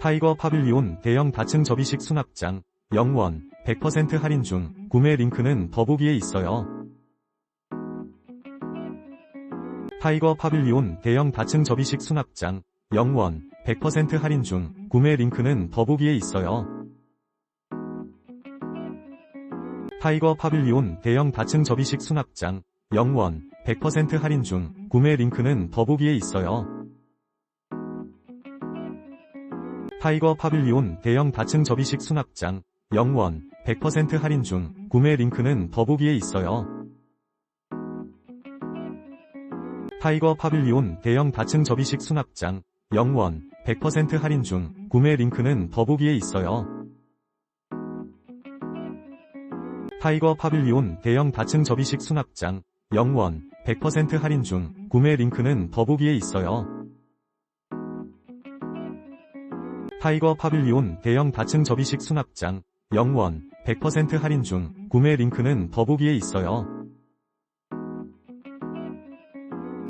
타이거 파빌리온 대형 다층 접이식 수납장 0원 100% 할인 중 구매 링크는 더보기에 있어요. 타이거 파빌리온 대형 다층 접이식 수납장 0원 100% 할인 중 구매 링크는 더보기에 있어요. 타이거 파빌리온 대형 다층 접이식 수납장 0원 100% 할인 중 구매 링크는 더보기에 있어요. 타이거 파빌리온 대형 다층 접이식 수납장 0원 100% 할인 중 구매 링크는 더보기에 있어요. 타이거 파빌리온 대형 다층 접이식 수납장 0원 100% 할인 중 구매 링크는 더보기에 있어요. 타이거 파빌리온 대형 다층 접이식 수납장 0원 100% 할인 중 구매 링크는 더보기에 있어요. 타이거 파빌리온 대형 다층 접이식 수납장 0원 100% 할인 중 구매 링크는 더보기에 있어요.